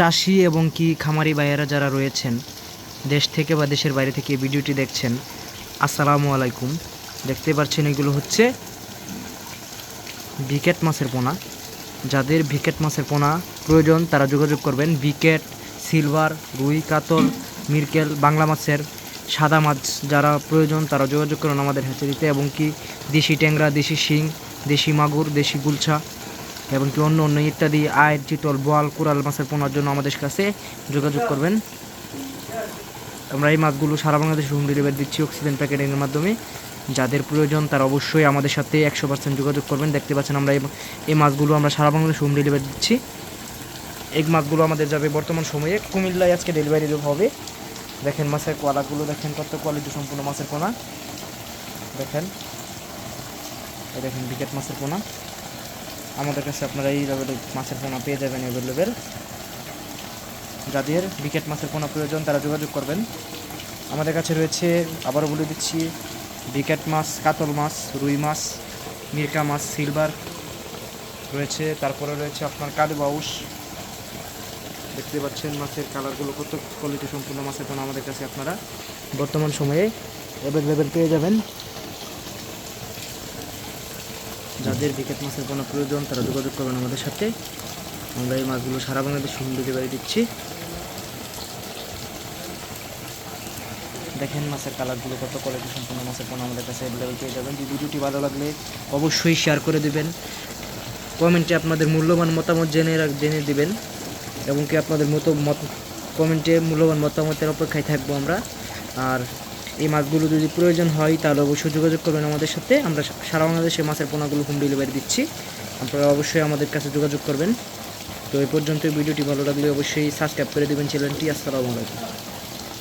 চাষি এবং কি খামারি ভাইয়েরা যারা রয়েছেন, দেশ থেকে বা দেশের বাইরে থেকে ভিডিওটি দেখছেন, আসসালামু আলাইকুম। দেখতে পাচ্ছেন এগুলো হচ্ছে ভিকেট মাছের পোনা। যাদের ভিকেট মাছের পোনা প্রয়োজন, তারা যোগাযোগ করবেন ভিকেট, সিলভার, রুই, কাতল, মিরকেল, বাংলা মাছের সাদা মাছ যারা প্রয়োজন, তারা যোগাযোগ করুন আমাদের হ্যাচারিতে এবং কি, দেশি ট্যাংরা, দেশি শিং, দেশি মাগুর, দেশি গুলছা এবং কি অন্য অন্য ইত্যাদি আয়ের চিতল, বোয়াল কোরাল মাছের পোনার জন্য আমাদের কাছে যোগাযোগ করবেন। আমরা এই মাছগুলো সারা বাংলাদেশে হোম ডেলিভারি দিচ্ছি অক্সিজেন প্যাকেটিংয়ের মাধ্যমে। যাদের প্রয়োজন তারা অবশ্যই আমাদের সাথে একশো পার্সেন্ট যোগাযোগ করবেন। দেখতে পাচ্ছেন আমরা এই- মাছগুলো আমরা সারা বাংলাদেশ হোম ডেলিভারি দিচ্ছি। এই মাছগুলো আমাদের যাবে বর্তমান সময়ে কুমিল্লায় আজকে ডেলিভারি হবে। দেখেন মাছের কোয়ালাগুলো দেখেন কত কোয়ালিটি সম্পূর্ণ মাছের পোনা। দেখেন দেখেন বিকেট মাছের পোনা। আমাদের কাছে আপনারা এই লেভেলের মাছের পোনা পেয়ে যাবেন অ্যাভেলেবেল যাদের বিকেট মাছের পোনা প্রয়োজন তারা যোগাযোগ করবেন। আমাদের কাছে রয়েছে, আবারও বলে দিচ্ছি, বিকেট মাছ, কাতল মাছ, রুই মাছ, মিরকা মাছ, সিলভার রয়েছে, তারপরে রয়েছে আপনার কাদু বাউস দেখতে পাচ্ছেন মাছের কালারগুলো কত কোয়ালিটি সম্পূর্ণ মাছের পোনা আমাদের কাছে আপনারা বর্তমান সময়ে অ্যাভেলেবেল পেয়ে যাবেন। যাদের বিকেট মাছের কোনো প্রয়োজন, তারা যোগাযোগ করবেন আমাদের সাথে। আমরা এই মাছগুলো সারা বাংলাদেশ হোম ডেলিভারি দিচ্ছি। দেখেন মাছের কালারগুলো কত কোয়ালিটি সম্পূর্ণ মাছের পোনা আমাদের কাছে অ্যাভেলেবেল পেয়ে যাবেন। যদি ভিডিওটি ভালো লাগলে অবশ্যই শেয়ার করে দেবেন। কমেন্টে আপনাদের মূল্যবান মতামত জেনে জেনে দেবেন। এবং কি আপনাদের মতো মত কমেন্টে মূল্যবান মতামতের অপেক্ষায় থাকব আমরা। আর এই মাছগুলো যদি প্রয়োজন হয়, তাহলে অবশ্যই যোগাযোগ করবেন আমাদের সাথে। আমরা সারা বাংলাদেশে মাছের পোনাগুলো হোম ডেলিভারি দিচ্ছি। আপনারা অবশ্যই আমাদের কাছে যোগাযোগ করবেন। তো এই পর্যন্ত ভিডিওটি ভালো লাগলে অবশ্যই সাবস্ক্রাইব করে দেবেন চ্যানেলটি। আসসালামু আলাইকুম।